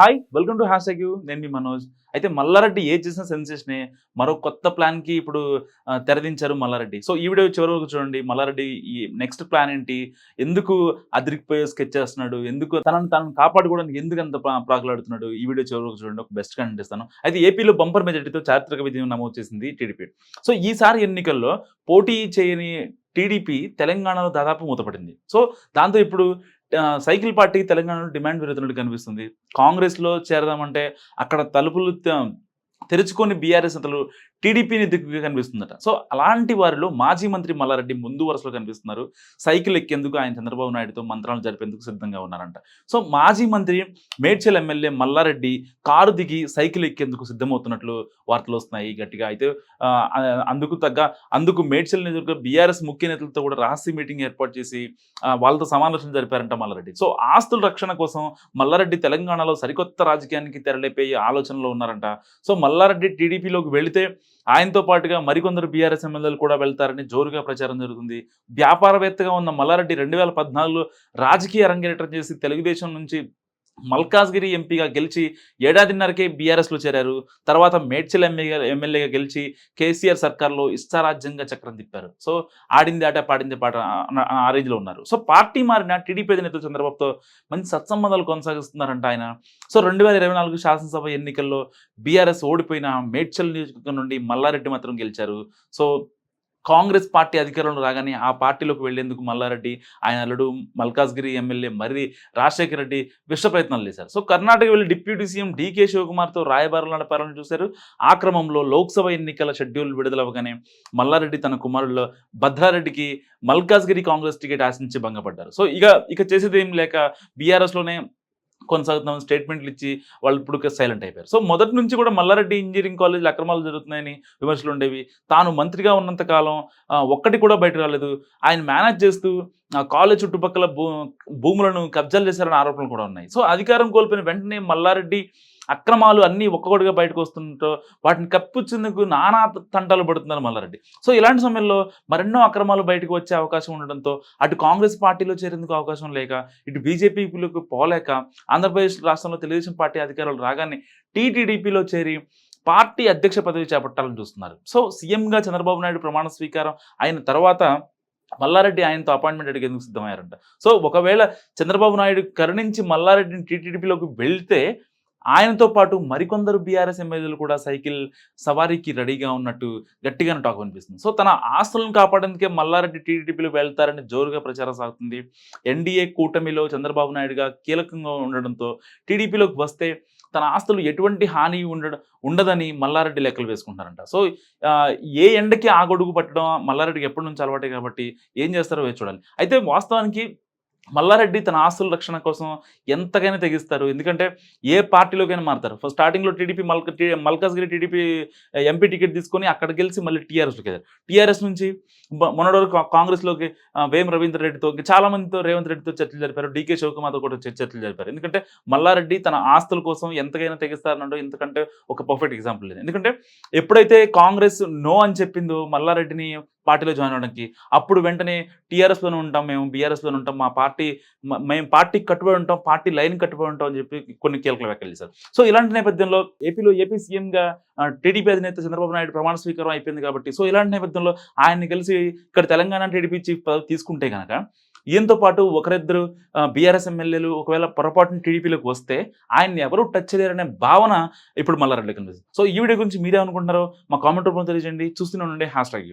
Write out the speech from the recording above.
Hi welcome to hash you నేను మీ మనోజ్. అయితే మల్లారెడ్డి ఏ చేసిన సెన్సేషనే మరో కొత్త ప్లాన్కి ఇప్పుడు తెరదించారు మల్లారెడ్డి. సో ఈ వీడియో చివరి వరకు చూడండి. మల్లారెడ్డి ఈ నెక్స్ట్ ప్లాన్ ఏంటి? ఎందుకు అదిరికిపోయి స్కెచ్ చేస్తున్నాడు? ఎందుకు తనను తనను కాపాడుకోవడానికి ఎందుకు అంత ప్రాకులాడుతున్నాడు? ఈ వీడియో చివరి వరకు చూడండి. ఒక బెస్ట్ కంటెంట్ ఇస్తాను. అయితే ఏపీలో బంపర్ మెజార్టీతో చారిత్రక విజయం నమోదు చేసింది టీడీపీ సో ఈసారి ఎన్నికల్లో పోటీ చేయని టీడీపీ తెలంగాణలో దాదాపు మూతపడింది. సో దాంతో ఇప్పుడు సైకిల్ పార్టీ తెలంగాణలో డిమాండ్ పెరుగుతున్నట్టు కనిపిస్తుంది. కాంగ్రెస్లో చేరదామంటే అక్కడ తలుపులు తెరుచుకొని బీఆర్ఎస్ నేతలు టీడీపీని దిక్కుగా కనిపిస్తుందట. సో అలాంటి వారిలో మాజీ మంత్రి మల్లారెడ్డి ముందు వరుసలో కనిపిస్తున్నారు. సైకిల్ ఎక్కేందుకు ఆయన చంద్రబాబు నాయుడుతో మంత్రాలు జరిపేందుకు సిద్ధంగా ఉన్నారంట. సో మాజీ మంత్రి మేడ్చల్ ఎమ్మెల్యే మల్లారెడ్డి కారు దిగి సైకిల్ ఎక్కేందుకు సిద్ధమవుతున్నట్లు వార్తలు వస్తున్నాయి. గట్టిగా అయితే అందుకు తగ్గ అందుకు మేడ్చల్ నియోజకవర్గ బీఆర్ఎస్ ముఖ్య నేతలతో కూడా రహస్య మీటింగ్ ఏర్పాటు చేసి వాళ్ళతో సమాలోచన జరిపారంట మల్లారెడ్డి. సో ఆస్తుల రక్షణ కోసం మల్లారెడ్డి తెలంగాణలో సరికొత్త రాజకీయానికి తెరలేపే ఆలోచనలో ఉన్నారంట. సో మల్లారెడ్డి టీడీపీలోకి వెళితే ఆయనతో పాటుగా మరికొందరు బీఆర్ఎస్ ఎమ్మెల్యేలు కూడా వెళ్తారని జోరుగా ప్రచారం జరుగుతుంది. వ్యాపారవేత్తగా ఉన్న మల్లారెడ్డి రెండు వేల పద్నాలుగులో రాజకీయ రంగేటం చేసి తెలుగుదేశం నుంచి మల్కాజ్గిరి ఎంపీగా గెలిచి ఏడాదిన్నరకే బీఆర్ఎస్లో చేరారు. తర్వాత మేడ్చల్ ఎమ్మెల్యేగా ఎమ్మెల్యేగా గెలిచి కేసీఆర్ సర్కార్లో ఇష్టారాజ్యంగా చక్రం తిప్పారు. సో ఆడింది ఆట పాడింది పాట ఆ- రేంజ్లో ఉన్నారు. సో పార్టీ మారిన టీడీపీ అధినేత చంద్రబాబుతో మంచి సత్సంబంధాలు కొనసాగిస్తున్నారంట ఆయన. సో రెండు వేల ఇరవై నాలుగు శాసనసభ ఎన్నికల్లో బీఆర్ఎస్ ఓడిపోయిన మేడ్చల్ నియోజకవర్గం నుండి మల్లారెడ్డి మాత్రం గెలిచారు. సో కాంగ్రెస్ పార్టీ అధికారంలో రాగానే ఆ పార్టీలోకి వెళ్ళేందుకు మల్లారెడ్డి ఆయన అల్లుడు మల్కాజ్గిరి ఎమ్మెల్యే మర్రి రాజశేఖర రెడ్డి విశ్వ ప్రయత్నాలు చేశారు. సో కర్ణాటక వెళ్ళి డిప్యూటీ సీఎం డీకే శివకుమార్తో రాయబారులు నడపాలని చూశారు. ఆ క్రమంలో లోక్సభ ఎన్నికల షెడ్యూల్ విడుదలవగానే మల్లారెడ్డి తన కుమారుడు భద్రారెడ్డికి మల్కాజ్గిరి కాంగ్రెస్ టికెట్ ఆశించి భంగపడ్డారు. సో ఇక ఇక చేసేది ఏం లేక బీఆర్ఎస్లోనే కొనసాగుతున్నామని స్టేట్మెంట్లు ఇచ్చి వాళ్ళు ఇప్పుడు సైలెంట్ అయిపోయారు. సో మొదటి నుంచి కూడా మల్లారెడ్డి ఇంజనీరింగ్ కాలేజీలో అక్రమాలు జరుగుతున్నాయని విమర్శలు ఉండేవి. తాను మంత్రిగా ఉన్నంత కాలం ఒక్కటి కూడా బయట రాలేదు. ఆయన మేనేజ్ చేస్తూ కాలేజ్ చుట్టుపక్కల భూ భూములను కబ్జాలు చేశారని ఆరోపణలు కూడా ఉన్నాయి. సో అధికారం కోల్పోయిన వెంటనే మల్లారెడ్డి అక్రమాలు అన్నీ ఒక్కొక్కటిగా బయటకు వస్తుంటో వాటిని కప్పించేందుకు నానా తంటాలు పడుతున్నారు మల్లారెడ్డి. సో ఇలాంటి సమయంలో మరెన్నో అక్రమాలు బయటకు వచ్చే అవకాశం ఉండడంతో అటు కాంగ్రెస్ పార్టీలో చేరేందుకు అవకాశం లేక ఇటు బీజేపీలకు పోలేక ఆంధ్రప్రదేశ్ రాష్ట్రంలో తెలుగుదేశం పార్టీ అధికారులు రాగానే టీటీడీపీలో చేరి పార్టీ అధ్యక్ష పదవి చేపట్టాలని చూస్తున్నారు. సో సీఎంగా చంద్రబాబు నాయుడు ప్రమాణ స్వీకారం అయిన తర్వాత మల్లారెడ్డి ఆయనతో అపాయింట్మెంట్ అడిగేందుకు సిద్ధమయ్యారంట? సో ఒకవేళ చంద్రబాబు నాయుడు కరుణించి మల్లారెడ్డిని టీటీడీపీలోకి వెళ్తే ఆయనతో పాటు మరికొందరు బీఆర్ఎస్ ఎమ్మెల్యేలు కూడా సైకిల్ సవారీకి రెడీగా ఉన్నట్టు గట్టిగానే టాక్ అనిపిస్తుంది సో తన ఆస్తులను కాపాడేందుకే మల్లారెడ్డి టీడీపీలో వెళ్తారని జోరుగా ప్రచారం సాగుతుంది. ఎన్డీఏ కూటమిలో చంద్రబాబు నాయుడుగా కీలకంగా ఉండడంతో టీడీపీలోకి వస్తే తన ఆస్తులు ఎటువంటి హాని ఉండడం ఉండదని మల్లారెడ్డి లెక్కలు వేసుకుంటారంట సో ఏ ఎండకి ఆ గొడుగు పట్టడం మల్లారెడ్డికి ఎప్పటి నుంచి అలవాటే కాబట్టి ఏం చేస్తారో వేచి చూడాలి. అయితే వాస్తవానికి మల్లారెడ్డి తన ఆస్తుల రక్షణ కోసం ఎంతకైనా తెగిస్తారు. ఎందుకంటే ఏ పార్టీలోకైనా మారుతారు. ఫస్ట్ స్టార్టింగ్లో టీడీపీ మల్క టీ- మల్కాజ్గిరి టీడీపీ ఎంపీ టికెట్ తీసుకొని అక్కడ గెలిచి మళ్ళీ టీఆర్ఎస్లోకి వెళ్ళారు. టీఆర్ఎస్ నుంచి మొన్నటి వరకు కా- కాంగ్రెస్లోకి ఆ, వేం రవీంద్ర రెడ్డితో ఇంకా చాలా మందితో రేవంత్ రెడ్డితో చర్చలు జరిపారు. డీకే శివకుమార్తో కూడా చర్చలు జరిపారు. ఎందుకంటే మల్లారెడ్డి తన ఆస్తుల కోసం ఎంతకైనా తెగిస్తారన్నాడు. ఎందుకంటే ఒక పర్ఫెక్ట్ ఎగ్జాంపుల్ లేదు ఎందుకంటే ఎప్పుడైతే కాంగ్రెస్ నో అని చెప్పిందో మల్లారెడ్డిని పార్టీలో జాయిన్ అవడానికి అప్పుడు వెంటనే టీఆర్ఎస్లోనే ఉంటాం మేము బీఆర్ఎస్లోనే ఉంటాం మా పార్టీ మేము పార్టీకి కట్టుబడి ఉంటాం పార్టీ లైన్ కట్టుబడి ఉంటాం అని చెప్పి కొన్ని కీలక వ్యాఖ్యలు చేశారు. సో ఇలాంటి నేపథ్యంలో ఏపీలో ఏపీ సీఎంగా టీడీపీ అధినేత చంద్రబాబు నాయుడు ప్రమాణ స్వీకారం అయిపోయింది కాబట్టి సో ఇలాంటి నేపథ్యంలో ఆయన్ని కలిసి ఇక్కడ తెలంగాణ టీడీపీ చీఫ్ తీసుకుంటే కనుక ఈయనతో పాటు ఒకరిద్దరు బీఆర్ఎస్ ఎమ్మెల్యేలు ఒకవేళ పొరపాటున టీడీపీలోకి వస్తే ఆయన్ని ఎవరు టచ్ చేయలేరనే భావన ఇప్పుడు మల్లారెడ్డి కనిపిస్తుంది సో ఈ వీడియో గురించి మీరేమనుకుంటున్నారో మా కామెంట్ రూపంలో తెలియజేయండి. చూస్తూనే ఉండండి. Hash tag